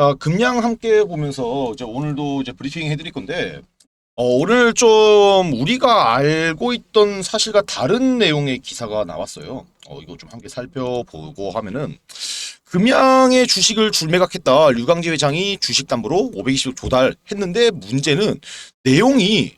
자, 금양 함께 보면서 이제 오늘도 이제 브리핑 해드릴 건데, 어, 오늘 좀 우리가 알고 있던 사실과 다른 내용의 기사가 나왔어요. 어, 이거 좀 함께 살펴보고 하면은, 금양의 주식을 줄매각했다. 류강지 회장이 주식 담보로 520억 조달했는데 문제는 내용이,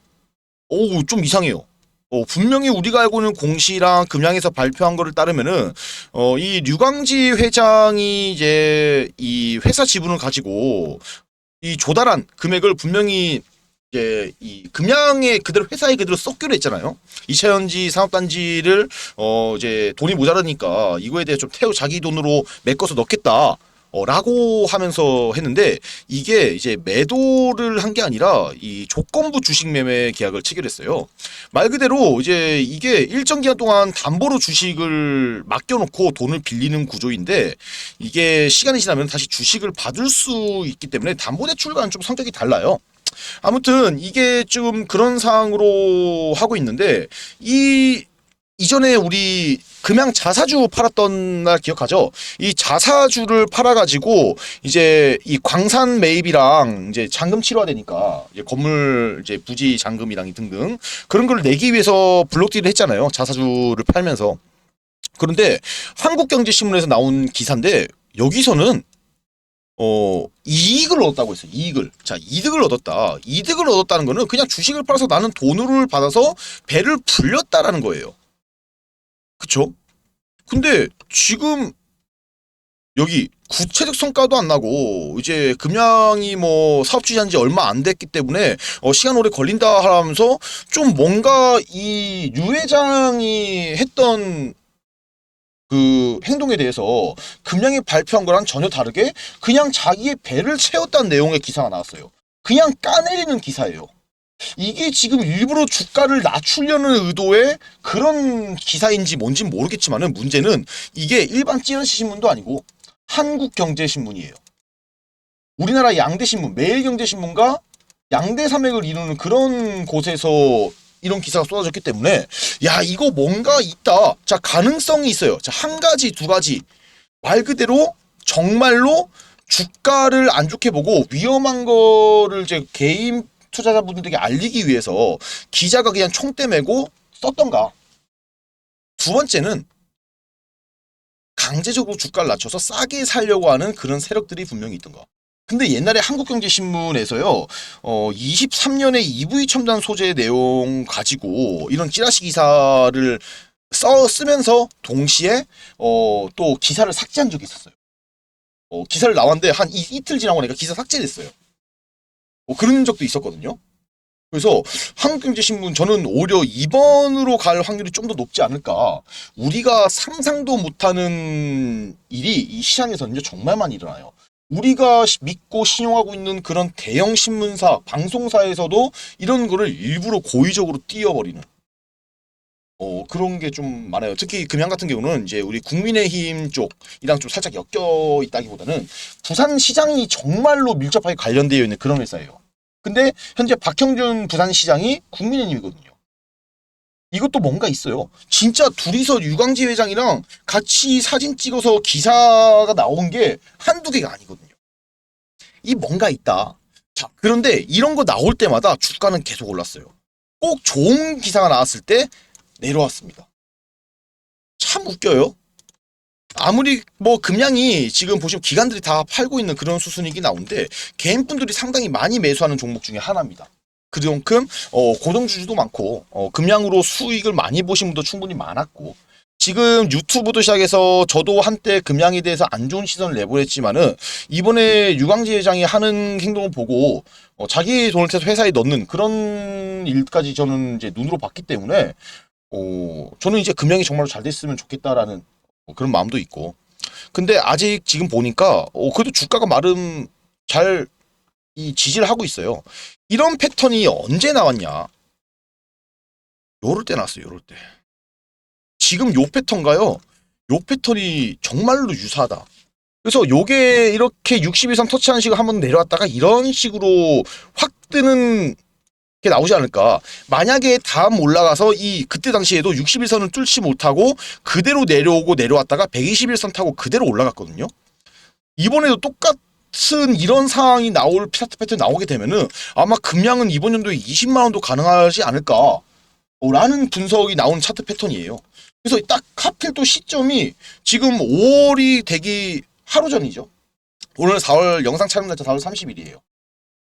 어우, 좀 이상해요. 어, 분명히 우리가 알고 있는 공시랑 금양에서 발표한 거를 따르면은 어, 이 류광지 회장이 이제 이 회사 지분을 가지고 이 조달한 금액을 분명히 이제 이 금양에 그대로 회사에 그대로 썩기로 했잖아요. 이차현지 상업단지를 어 이제 돈이 모자라니까 이거에 대해 좀 태우 자기 돈으로 메꿔서 넣겠다. 어, 라고 하면서 했는데 이게 이제 매도를 한 게 아니라 이 조건부 주식 매매 계약을 체결했어요. 말 그대로 이제 이게 일정 기간 동안 담보로 주식을 맡겨놓고 돈을 빌리는 구조인데 이게 시간이 지나면 다시 주식을 받을 수 있기 때문에 담보대출과는 좀 성격이 달라요. 아무튼 이게 좀 그런 상황으로 하고 있는데 이 이전에 우리 금양 자사주 팔았던 날 기억하죠? 이 자사주를 팔아가지고 이제 이 광산 매입이랑 이제 잔금 치러야 되니까 이제 건물 이제 부지 잔금이랑 등등 그런 걸 내기 위해서 블록딜을 했잖아요. 자사주를 팔면서. 그런데 한국경제신문에서 나온 기사인데 여기서는 어 이익을 얻었다고 했어요. 이익을. 자, 이득을 얻었다. 이득을 얻었다는 거는 그냥 주식을 팔아서 나는 돈을 받아서 배를 불렸다라는 거예요. 그쵸? 근데 지금 여기 구체적 성과도 안 나고 이제 금양이 뭐 사업 주시한 지 얼마 안 됐기 때문에 어 시간 오래 걸린다 하면서 좀 뭔가 이 유 회장이 했던 그 행동에 대해서 금양이 발표한 거랑 전혀 다르게 그냥 자기의 배를 채웠다는 내용의 기사가 나왔어요. 그냥 까내리는 기사예요. 이게 지금 일부러 주가를 낮추려는 의도의 그런 기사인지 뭔지 모르겠지만 은 문제는 이게 일반 찌라시 신문도 아니고 한국경제신문이에요. 우리나라 양대신문, 매일경제신문과 양대산맥을 이루는 그런 곳에서 이런 기사가 쏟아졌기 때문에 야 이거 뭔가 있다. 자 가능성이 있어요. 자 한 가지 두 가지 말 그대로 정말로 주가를 안 좋게 보고 위험한 거를 이제 개인 투자자분들에게 알리기 위해서 기자가 그냥 총대 메고 썼던가. 두 번째는 강제적으로 주가를 낮춰서 싸게 살려고 하는 그런 세력들이 분명히 있던가. 근데 옛날에 한국경제신문에서요, 어, 23년에 EV 첨단 소재 내용 가지고 이런 찌라시 기사를 써, 쓰면서 동시에, 어, 또 기사를 삭제한 적이 있었어요. 어, 기사를 나왔는데 한 이, 이틀 지나고 나니까 기사 삭제됐어요. 뭐 그런 적도 있었거든요. 그래서 한국경제신문 저는 오히려 2번으로 갈 확률이 좀 더 높지 않을까. 우리가 상상도 못하는 일이 이 시장에서는요 정말 많이 일어나요. 우리가 시- 믿고 신용하고 있는 그런 대형 신문사, 방송사에서도 이런 거를 일부러 고의적으로 띄워버리는 어 그런 게 좀 많아요. 특히 금양 같은 경우는 이제 우리 국민의힘 쪽이랑 좀 살짝 엮여 있다기보다는 부산 시장이 정말로 밀접하게 관련되어 있는 그런 회사예요. 근데 현재 박형준 부산시장이 국민의힘이거든요. 이것도 뭔가 있어요. 진짜 둘이서 유광지 회장이랑 같이 사진 찍어서 기사가 나온 게 한두 개가 아니거든요. 이 뭔가 있다. 자, 그런데 이런 거 나올 때마다 주가는 계속 올랐어요. 꼭 좋은 기사가 나왔을 때 내려왔습니다. 참 웃겨요. 아무리 뭐 금양이 지금 보시면 기관들이 다 팔고 있는 그런 수순이긴 나온데 개인분들이 상당히 많이 매수하는 종목 중에 하나입니다. 그만큼 어, 고정주주도 많고 어, 금양으로 수익을 많이 보신 분도 충분히 많았고 지금 유튜브도 시작해서 저도 한때 금양에 대해서 안 좋은 시선을 내보냈지만은 이번에 유광지 회장이 하는 행동을 보고 어, 자기 돈을 태서 회사에 넣는 그런 일까지 저는 이제 눈으로 봤기 때문에 어, 저는 이제 금양이 정말로 잘 됐으면 좋겠다라는 어, 그런 마음도 있고. 근데 아직 지금 보니까 어, 그래도 주가가 나름 잘 이 지지를 하고 있어요. 이런 패턴이 언제 나왔냐? 요럴 때 나왔어요. 요럴 때. 지금 요 패턴가요? 요 패턴이 정말로 유사하다. 그래서 요게 이렇게 60일선 터치하는 식으로 한번 내려왔다가 이런 식으로 확 뜨는 게 나오지 않을까. 만약에 다음 올라가서 이 그때 당시에도 60일선을 뚫지 못하고 그대로 내려오고 내려왔다가 120일선 타고 그대로 올라갔거든요. 이번에도 똑같 같은 이런 상황이 나올 피사트 패턴이 나오게 되면은 아마 금량은 이번 연도에 20만 원도 가능하지 않을까 라는 분석이 나온 차트 패턴이에요. 그래서 딱 하필 또 시점이 지금 5월이 되기 하루 전이죠. 오늘 4월 영상 촬영 날짜 4월 30일이에요.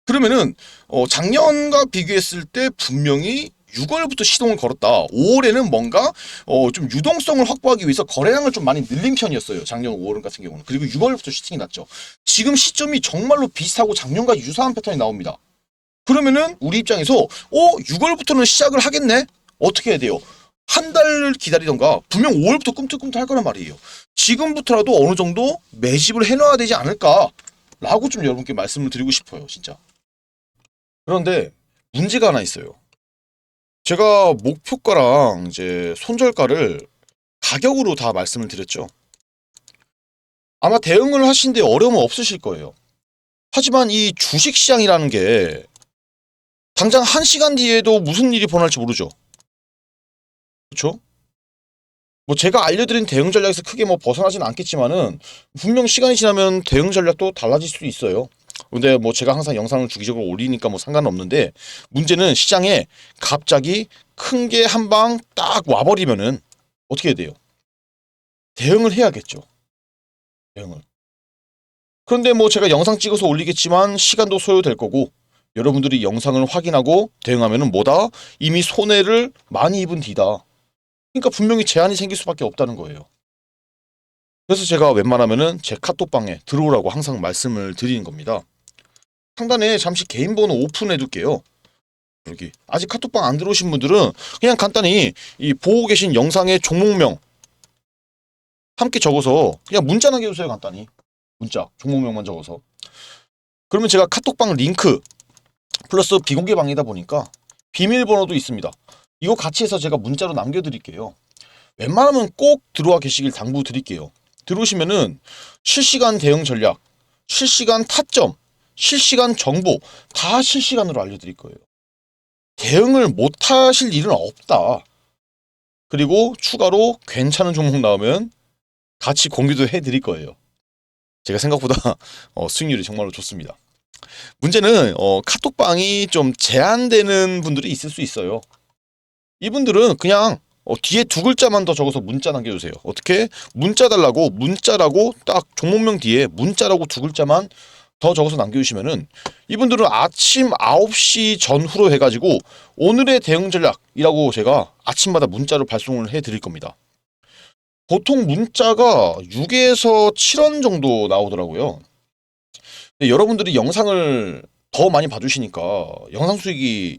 그러면은 어, 작년과 비교했을 때 분명히 6월부터 시동을 걸었다. 5월에는 뭔가 어, 좀 유동성을 확보하기 위해서 거래량을 좀 많이 늘린 편이었어요. 작년 5월 같은 경우는. 그리고 6월부터 슈팅이 났죠. 지금 시점이 정말로 비슷하고 작년과 유사한 패턴이 나옵니다. 그러면은 우리 입장에서 어 6월부터는 시작을 하겠네. 어떻게 해야 돼요? 한달 기다리던가 분명 5월부터 꿈틀꿈틀 할 거란 말이에요. 지금부터라도 어느 정도 매집을 해놔야 되지 않을까라고 좀 여러분께 말씀을 드리고 싶어요, 진짜. 그런데 문제가 하나 있어요. 제가 목표가랑 이제 손절가를 가격으로 다 말씀을 드렸죠. 아마 대응을 하신데 어려움은 없으실 거예요. 하지만 이 주식 시장이라는 게 당장 한 시간 뒤에도 무슨 일이 벌어날지 모르죠. 그렇죠? 뭐 제가 알려드린 대응 전략에서 크게 뭐 벗어나지는 않겠지만은 분명 시간이 지나면 대응 전략도 달라질 수도 있어요. 근데 뭐 제가 항상 영상을 주기적으로 올리니까 뭐 상관은 없는데 문제는 시장에 갑자기 큰 게 한 방 딱 와버리면은 어떻게 돼요? 대응을 해야겠죠. 대응을. 그런데 뭐 제가 영상 찍어서 올리겠지만 시간도 소요될 거고 여러분들이 영상을 확인하고 대응하면은 뭐다? 이미 손해를 많이 입은 뒤다. 그러니까 분명히 제한이 생길 수밖에 없다는 거예요. 그래서 제가 웬만하면은 제 카톡방에 들어오라고 항상 말씀을 드리는 겁니다. 상단에 잠시 개인 번호 오픈해 둘게요. 여기 아직 카톡방 안 들어오신 분들은 그냥 간단히 이 보고 계신 영상의 종목명 함께 적어서 그냥 문자 남겨주세요 간단히 문자 종목명만 적어서 그러면 제가 카톡방 링크 플러스 비공개 방이다 보니까 비밀번호도 있습니다. 이거 같이 해서 제가 문자로 남겨드릴게요. 웬만하면 꼭 들어와 계시길 당부드릴게요. 들어오시면은 실시간 대응 전략, 실시간 타점, 실시간 정보 다 실시간으로 알려드릴 거예요. 대응을 못 하실 일은 없다. 그리고 추가로 괜찮은 종목 나오면 같이 공유도 해드릴 거예요. 제가 생각보다 어, 수익률이 정말로 좋습니다. 문제는 어, 카톡방이 좀 제한되는 분들이 있을 수 있어요. 이분들은 그냥 어, 뒤에 두 글자만 더 적어서 문자 남겨주세요. 어떻게? 문자 달라고 문자라고 딱 종목명 뒤에 문자라고 두 글자만 더 적어서 남겨주시면은 이분들은 아침 9시 전후로 해가지고 오늘의 대응 전략이라고 제가 아침마다 문자로 발송을 해드릴 겁니다. 보통 문자가 6에서 7원 정도 나오더라고요. 여러분들이 영상을 더 많이 봐주시니까 영상 수익이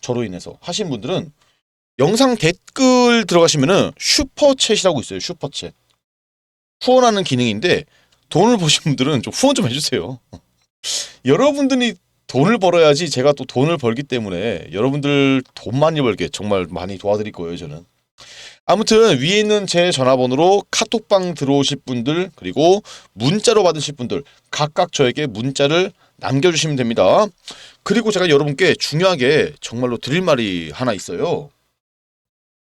저로 인해서 하신 분들은 영상 댓글 들어가시면은 슈퍼챗이라고 있어요. 슈퍼챗. 후원하는 기능인데 돈을 버신 분들은 좀 후원 좀 해주세요. 여러분들이 돈을 벌어야지 제가 또 돈을 벌기 때문에 여러분들 돈 많이 벌게 정말 많이 도와드릴 거예요. 저는. 아무튼 위에 있는 제 전화번호로 카톡방 들어오실 분들 그리고 문자로 받으실 분들 각각 저에게 문자를 남겨주시면 됩니다. 그리고 제가 여러분께 중요하게 정말로 드릴 말이 하나 있어요.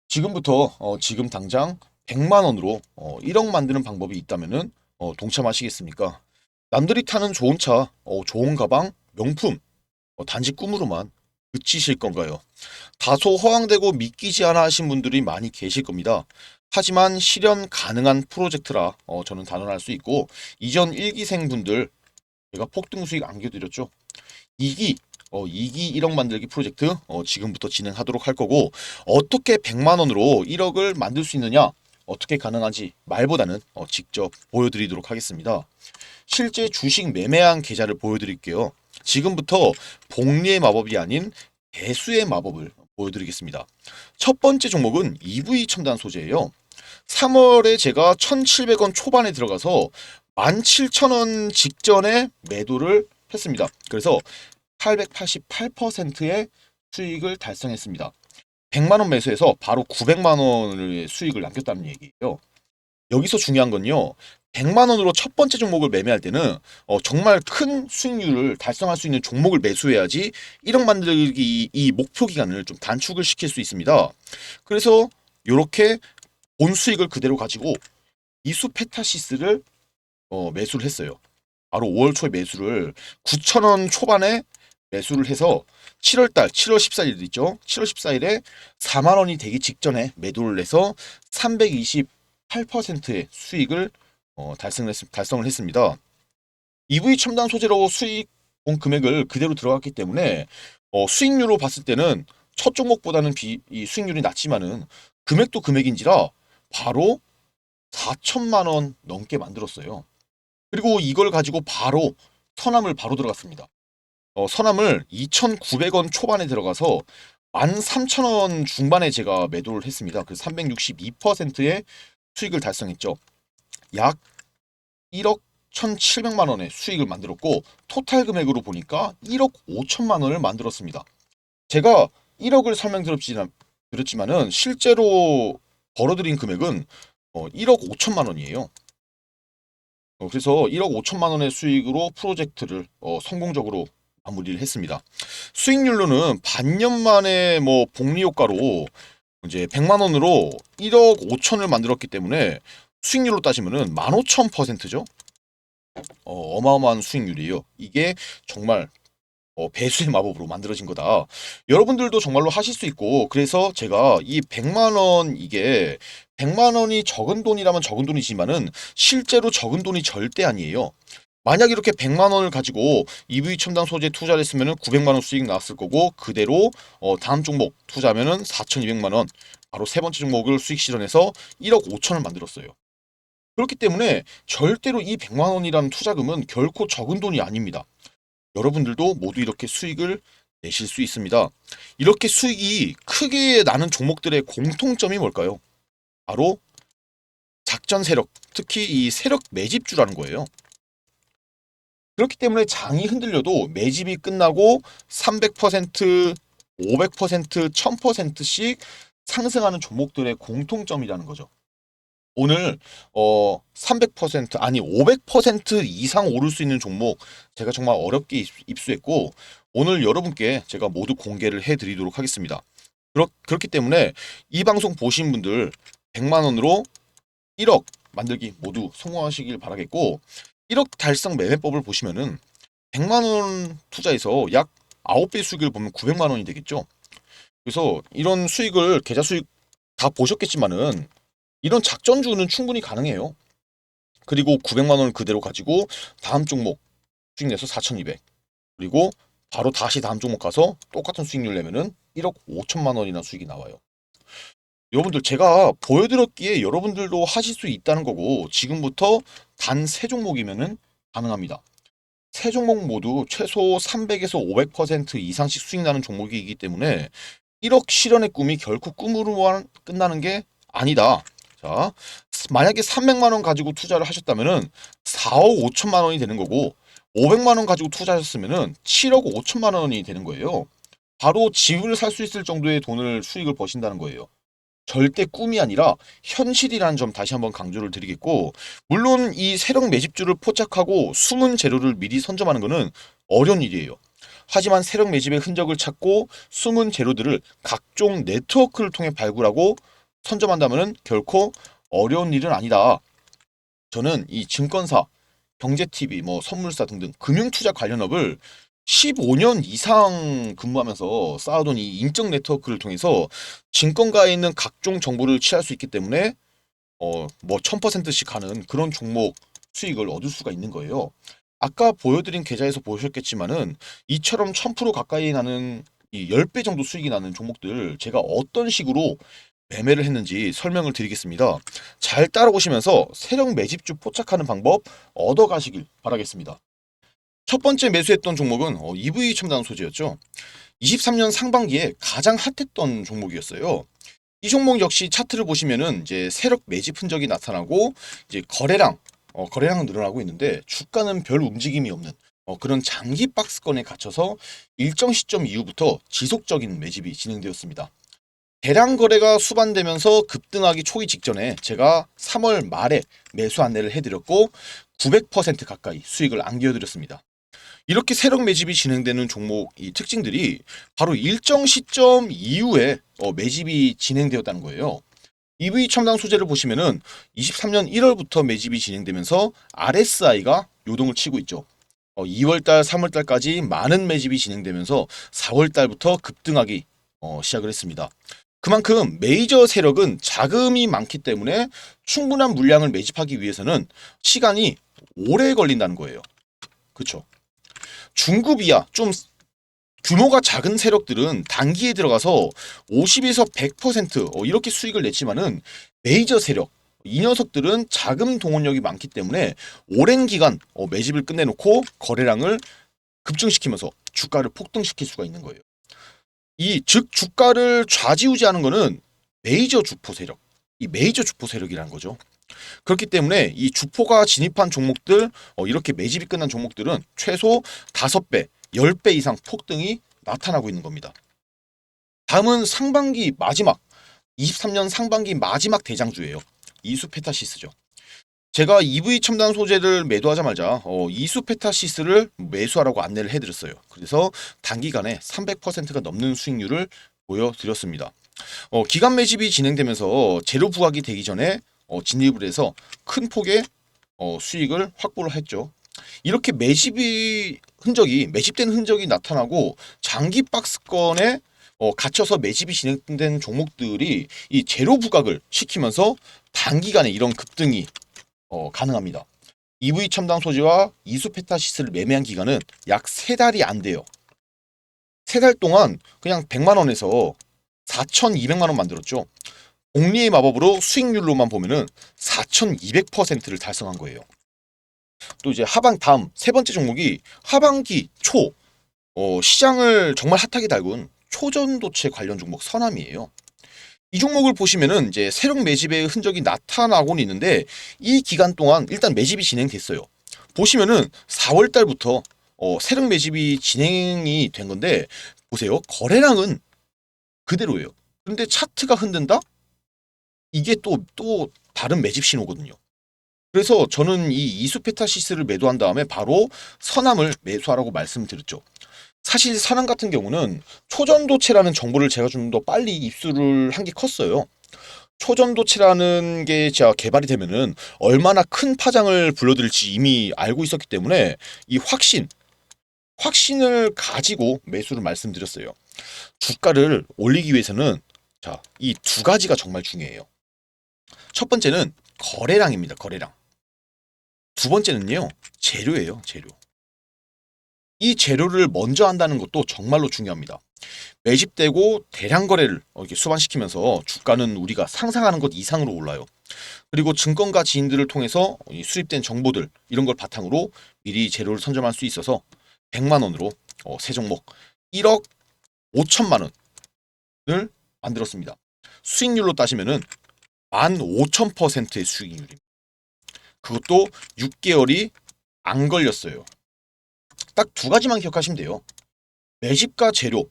지금부터 어, 지금 당장 100만 원으로 어, 1억 만드는 방법이 있다면은 어, 동참하시겠습니까? 남들이 타는 좋은 차, 어, 좋은 가방, 명품 어, 단지 꿈으로만 그치실 건가요? 다소 허황되고 믿기지 않아 하신 분들이 많이 계실 겁니다. 하지만 실현 가능한 프로젝트라 어, 저는 단언할 수 있고 이전 1기생 분들 제가 폭등 수익 안겨드렸죠. 2기 어, 2기 1억 만들기 프로젝트 어, 지금부터 진행하도록 할 거고 어떻게 100만 원으로 1억을 만들 수 있느냐 어떻게 가능한지 말보다는 어, 직접 보여드리도록 하겠습니다. 실제 주식 매매한 계좌를 보여드릴게요. 지금부터 복리의 마법이 아닌 대수의 마법을 보여드리겠습니다. 첫 번째 종목은 EV 첨단 소재예요. 3월에 제가 1,700원 초반에 들어가서 17,000원 직전에 매도를 했습니다. 그래서 888%의 수익을 달성했습니다. 100만 원 매수해서 바로 900만 원의 수익을 남겼다는 얘기예요. 여기서 중요한 건요. 100만 원으로 첫 번째 종목을 매매할 때는 어, 정말 큰 수익률을 달성할 수 있는 종목을 매수해야지 1억 만들기 이 목표 기간을 좀 단축을 시킬 수 있습니다. 그래서 이렇게 본 수익을 그대로 가지고 이수 페타시스를 어, 매수를 했어요. 바로 5월 초에 매수를 9,000원 초반에 매수를 해서 7월달 7월 14일 있죠. 7월 14일에 4만 원이 되기 직전에 매도를 해서 328%의 수익을 어, 달성을, 했, 달성을 했습니다. EV 첨단 소재로 수익 본 금액을 그대로 들어갔기 때문에 어, 수익률로 봤을 때는 첫 종목보다는 비, 이 수익률이 낮지만은 금액도 금액인지라 바로 4천만 원 넘게 만들었어요. 그리고 이걸 가지고 바로 선암을 바로 들어갔습니다. 어, 선암을 2,900원 초반에 들어가서 13,000원 중반에 제가 매도를 했습니다. 그래서 362%의 수익을 달성했죠. 약 1억 1,700만 원의 수익을 만들었고 토탈 금액으로 보니까 1억 5천만 원을 만들었습니다. 제가 1억을 설명드렸지만은 실제로 벌어들인 금액은 어, 1억 5천만 원이에요. 어, 그래서 1억 5천만 원의 수익으로 프로젝트를 어, 성공적으로 마무리를 했습니다. 수익률로는 반년 만에 뭐 복리 효과로 이제 100만 원으로 1억 5천을 만들었기 때문에 수익률로 따지면은 15,000%죠. 어, 어마어마한 수익률이에요. 이게 정말 어, 배수의 마법으로 만들어진 거다. 여러분들도 정말로 하실 수 있고 그래서 제가 이 100만 원 이게 100만 원이 적은 돈이라면 적은 돈이지만은 실제로 적은 돈이 절대 아니에요. 만약 이렇게 100만 원을 가지고 EV 첨단 소재 투자를 했으면은 900만 원 수익 나왔을 거고 그대로 어, 다음 종목 투자하면은 4,200만 원 바로 세 번째 종목을 수익 실현해서 1억 5천을 만들었어요. 그렇기 때문에 절대로 이 100만 원이라는 투자금은 결코 적은 돈이 아닙니다. 여러분들도 모두 이렇게 수익을 내실 수 있습니다. 이렇게 수익이 크게 나는 종목들의 공통점이 뭘까요? 바로 작전 세력, 특히 이 세력 매집주라는 거예요. 그렇기 때문에 장이 흔들려도 매집이 끝나고 300%, 500%, 1000%씩 상승하는 종목들의 공통점이라는 거죠. 오늘 어 300% 아니 500% 이상 오를 수 있는 종목 제가 정말 어렵게 입- 입수했고 오늘 여러분께 제가 모두 공개를 해드리도록 하겠습니다. 그렇, 그렇기 때문에 이 방송 보신 분들 100만 원으로 1억 만들기 모두 성공하시길 바라겠고 1억 달성 매매법을 보시면은 100만 원 투자해서 약 9배 수익을 보면 900만 원이 되겠죠. 그래서 이런 수익을 계좌 수익 다 보셨겠지만은 이런 작전주는 충분히 가능해요. 그리고 900만 원을 그대로 가지고 다음 종목 수익 내서 4,200. 그리고 바로 다시 다음 종목 가서 똑같은 수익률 내면은 1억 5천만 원이나 수익이 나와요. 여러분들 제가 보여드렸기에 여러분들도 하실 수 있다는 거고 지금부터 단 세 종목이면은 가능합니다. 세 종목 모두 최소 300에서 500% 이상씩 수익 나는 종목이기 때문에 1억 실현의 꿈이 결코 꿈으로만 끝나는 게 아니다. 자, 만약에 300만 원 가지고 투자를 하셨다면은 4억 5천만 원이 되는 거고 500만 원 가지고 투자하셨으면은 7억 5천만 원이 되는 거예요. 바로 집을 살 수 있을 정도의 돈을 수익을 버신다는 거예요. 절대 꿈이 아니라 현실이라는 점 다시 한번 강조를 드리겠고 물론 이 세력 매집주를 포착하고 숨은 재료를 미리 선점하는 것은 어려운 일이에요. 하지만 세력 매집의 흔적을 찾고 숨은 재료들을 각종 네트워크를 통해 발굴하고 선점한다면 결코 어려운 일은 아니다. 저는 이 증권사, 경제TV, 뭐 선물사 등등 금융투자 관련 업을 15년 이상 근무하면서 쌓아둔 이 인적 네트워크를 통해서 증권가에 있는 각종 정보를 취할 수 있기 때문에 어 뭐 1000%씩 가는 그런 종목 수익을 얻을 수가 있는 거예요. 아까 보여드린 계좌에서 보셨겠지만은 이처럼 1000% 가까이 나는 이 10배 정도 수익이 나는 종목들 제가 어떤 식으로 매매를 했는지 설명을 드리겠습니다. 잘 따라오시면서 세력 매집주 포착하는 방법 얻어가시길 바라겠습니다. 첫 번째 매수했던 종목은 어, EV 첨단 소재였죠. 23년 상반기에 가장 핫했던 종목이었어요. 이 종목 역시 차트를 보시면은 이제 세력 매집 흔적이 나타나고 이제 거래량 어, 거래량은 늘어나고 있는데 주가는 별 움직임이 없는 어, 그런 장기 박스권에 갇혀서 일정 시점 이후부터 지속적인 매집이 진행되었습니다. 대량 거래가 수반되면서 급등하기 초기 직전에 제가 3월 말에 매수 안내를 해드렸고 900% 가까이 수익을 안겨드렸습니다. 이렇게 세력 매집이 진행되는 종목 이 특징들이 바로 일정 시점 이후에 어, 매집이 진행되었다는 거예요. EV 첨단 소재를 보시면은 23년 1월부터 매집이 진행되면서 RSI가 요동을 치고 있죠. 어, 2월달, 3월달까지 많은 매집이 진행되면서 4월달부터 급등하기 어, 시작을 했습니다. 그만큼 메이저 세력은 자금이 많기 때문에 충분한 물량을 매집하기 위해서는 시간이 오래 걸린다는 거예요. 그렇죠? 중급 이하 좀 규모가 작은 세력들은 단기에 들어가서 50에서 100% 어, 이렇게 수익을 냈지만은 메이저 세력 이 녀석들은 자금 동원력이 많기 때문에 오랜 기간 어, 매집을 끝내놓고 거래량을 급증시키면서 주가를 폭등시킬 수가 있는 거예요. 이 즉 주가를 좌지우지하는 거는 메이저 주포 세력, 이 메이저 주포 세력이라는 거죠. 그렇기 때문에 이 주포가 진입한 종목들 어, 이렇게 매집이 끝난 종목들은 최소 5배, 10배 이상 폭등이 나타나고 있는 겁니다. 다음은 상반기 마지막 23년 상반기 마지막 대장주예요. 이수페타시스죠. 제가 EV 첨단 소재를 매도하자마자 어, 이수페타시스를 매수하라고 안내를 해드렸어요. 그래서 단기간에 300%가 넘는 수익률을 보여드렸습니다. 어, 기간 매집이 진행되면서 재료 부각이 되기 전에 어, 진입을 해서 큰 폭의 어, 수익을 확보를 했죠. 이렇게 매집이 흔적이 매집된 흔적이 나타나고 장기 박스권에 어, 갇혀서 매집이 진행된 종목들이 이 재료 부각을 시키면서 단기간에 이런 급등이 어, 가능합니다. EV 첨단 소재와 이수페타시스를 매매한 기간은 약세 달이 안 돼요. 세달 동안 그냥 100만 원에서 4,200만 원 만들었죠. 복리의 마법으로 수익률로만 보면은 4,200%를 달성한 거예요. 또 이제 하반 다음 세 번째 종목이 하반기 초 어, 시장을 정말 핫하게 달군 초전도체 관련 종목 선암이에요. 이 종목을 보시면은 이제 세력 매집의 흔적이 나타나고는 있는데 이 기간 동안 일단 매집이 진행됐어요. 보시면은 4월 달부터 어, 세력 매집이 진행이 된 건데 보세요. 거래량은 그대로예요. 근데 차트가 흔든다? 이게 또 또 다른 매집 신호거든요. 그래서 저는 이 이수페타시스를 매도한 다음에 바로 선암을 매수하라고 말씀드렸죠. 사실 선암 같은 경우는 초전도체라는 정보를 제가 좀 더 빨리 입수를 한 게 컸어요. 초전도체라는 게 제가 개발이 되면은 얼마나 큰 파장을 불러들일지 이미 알고 있었기 때문에 이 확신, 확신을 가지고 매수를 말씀드렸어요. 주가를 올리기 위해서는 자, 이 두 가지가 정말 중요해요. 첫 번째는 거래량입니다. 거래량. 두 번째는요. 재료예요. 재료. 이 재료를 먼저 한다는 것도 정말로 중요합니다. 매집되고 대량 거래를 이렇게 수반시키면서 주가는 우리가 상상하는 것 이상으로 올라요. 그리고 증권가 지인들을 통해서 이 수립된 정보들 이런 걸 바탕으로 미리 재료를 선점할 수 있어서 100만 원으로 어, 세 종목 1억 5천만 원을 만들었습니다. 수익률로 따지면은 15,000%의 수익률입니다. 그것도 6개월이 안 걸렸어요. 딱 두 가지만 기억하시면 돼요. 매집과 재료.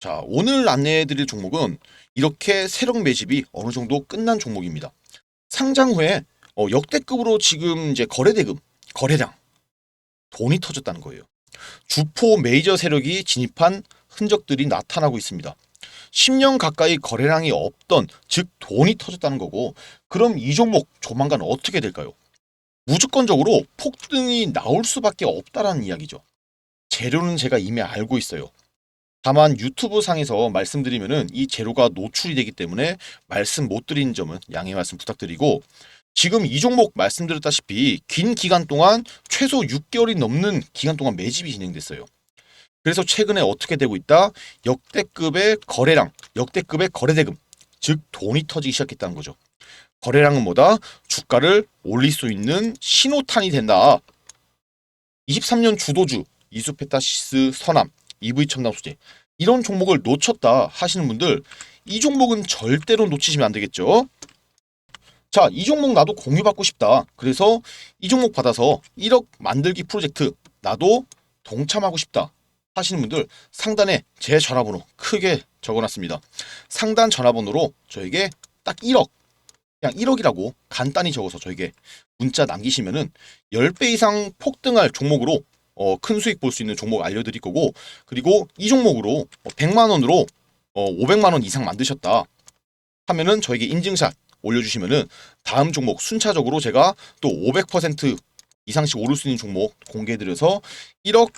자, 오늘 안내해드릴 종목은 이렇게 세력 매집이 어느 정도 끝난 종목입니다. 상장 후에 어, 역대급으로 지금 이제 거래대금, 거래량, 돈이 터졌다는 거예요. 주포 메이저 세력이 진입한 흔적들이 나타나고 있습니다. 10년 가까이 거래량이 없던 즉 돈이 터졌다는 거고 그럼 이 종목 조만간 어떻게 될까요? 무조건적으로 폭등이 나올 수밖에 없다라는 이야기죠. 재료는 제가 이미 알고 있어요. 다만 유튜브 상에서 말씀드리면은 이 재료가 노출이 되기 때문에 말씀 못 드린 점은 양해 말씀 부탁드리고 지금 이 종목 말씀드렸다시피 긴 기간 동안 최소 6개월이 넘는 기간 동안 매집이 진행됐어요. 그래서 최근에 어떻게 되고 있다? 역대급의 거래량, 역대급의 거래대금, 즉 돈이 터지기 시작했다는 거죠. 거래량은 뭐다? 주가를 올릴 수 있는 신호탄이 된다. 23년 주도주 이수페타시스 선암, EV 첨단 소재 이런 종목을 놓쳤다 하시는 분들 이 종목은 절대로 놓치시면 안 되겠죠. 자, 이 종목 나도 공유받고 싶다. 그래서 이 종목 받아서 1억 만들기 프로젝트 나도 동참하고 싶다. 하시는 분들 상단에 제 전화번호 크게 적어놨습니다. 상단 전화번호로 저에게 딱 1억, 그냥 1억이라고 간단히 적어서 저에게 문자 남기시면은 10배 이상 폭등할 종목으로 어, 큰 수익 볼 수 있는 종목 알려드릴 거고 그리고 이 종목으로 100만 원으로 어, 500만 원 이상 만드셨다 하면은 저에게 인증샷 올려주시면은 다음 종목 순차적으로 제가 또 500% 이상씩 오를 수 있는 종목 공개해드려서 1억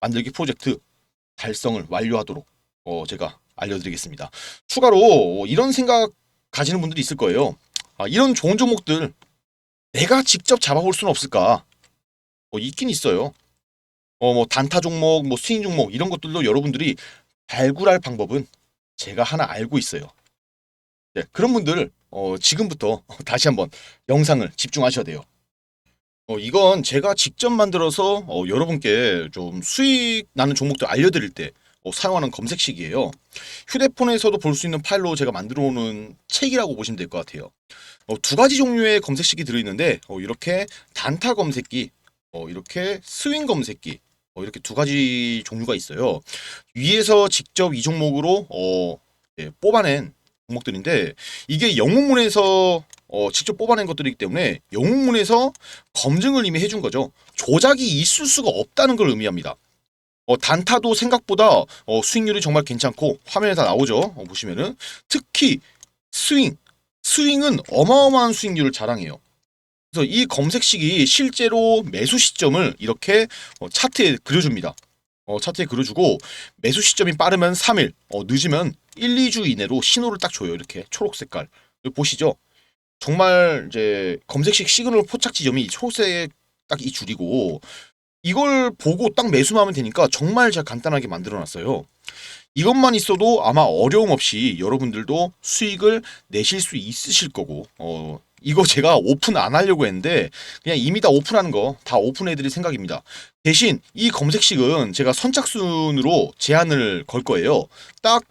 만들기 프로젝트 달성을 완료하도록 어, 제가 알려드리겠습니다. 추가로 이런 생각 가지는 분들이 있을 거예요. 아, 이런 좋은 종목들 내가 직접 잡아볼 수는 없을까? 어, 있긴 있어요. 어, 뭐 단타 종목, 뭐 스윙 종목 이런 것들도 여러분들이 발굴할 방법은 제가 하나 알고 있어요. 네, 그런 분들 어, 지금부터 다시 한번 영상을 집중하셔야 돼요. 어, 이건 제가 직접 만들어서 어, 여러분께 좀 수익 나는 종목들 알려드릴 때 어, 사용하는 검색식이에요. 휴대폰에서도 볼 수 있는 파일로 제가 만들어 놓은 책이라고 보시면 될 것 같아요. 어, 두 가지 종류의 검색식이 들어있는데 어, 이렇게 단타 검색기, 어, 이렇게 스윙 검색기 어, 이렇게 두 가지 종류가 있어요. 위에서 직접 이 종목으로 어, 예, 뽑아낸 종목들인데 이게 영웅문에서 어, 직접 뽑아낸 것들이기 때문에 영웅문에서 검증을 이미 해준 거죠. 조작이 있을 수가 없다는 걸 의미합니다. 어, 단타도 생각보다 어, 수익률이 정말 괜찮고 화면에 다 나오죠. 어, 보시면은 특히 스윙, 스윙은 어마어마한 수익률을 자랑해요. 그래서 이 검색식이 실제로 매수 시점을 이렇게 어, 차트에 그려줍니다. 어, 차트에 그려주고 매수 시점이 빠르면 3일, 어, 늦으면 1, 2주 이내로 신호를 딱 줘요. 이렇게 초록 색깔. 보시죠. 정말 이제 검색식 시그널 포착 지점이 초록색 딱 이 줄이고 이걸 보고 딱 매수만 하면 되니까 정말 잘 간단하게 만들어 놨어요. 이것만 있어도 아마 어려움 없이 여러분들도 수익을 내실 수 있으실 거고 어 이거 제가 오픈 안 하려고 했는데 그냥 이미 다 오픈하는 거 다 오픈해 드릴 생각입니다. 대신 이 검색식은 제가 선착순으로 제한을 걸 거예요. 딱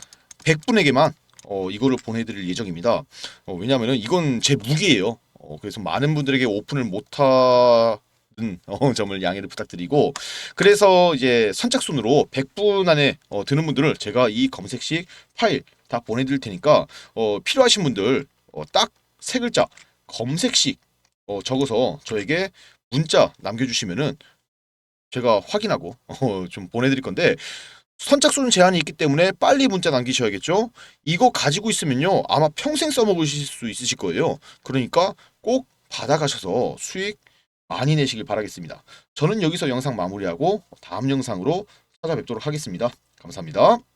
100분에게만 어, 이거를 보내드릴 예정입니다. 어, 왜냐하면 이건 제 무기예요. 어, 그래서 많은 분들에게 오픈을 못하는 어, 점을 양해를 부탁드리고 그래서 이제 선착순으로 100분 안에 어, 드는 분들을 제가 이 검색식 파일 다 보내드릴 테니까 어, 필요하신 분들 어, 딱 세 글자 검색식 어, 적어서 저에게 문자 남겨주시면은 제가 확인하고 어, 좀 보내드릴 건데 선착순 제한이 있기 때문에 빨리 문자 남기셔야겠죠. 이거 가지고 있으면요 아마 평생 써먹으실 수 있으실 거예요. 그러니까 꼭 받아가셔서 수익 많이 내시길 바라겠습니다. 저는 여기서 영상 마무리하고 다음 영상으로 찾아뵙도록 하겠습니다. 감사합니다.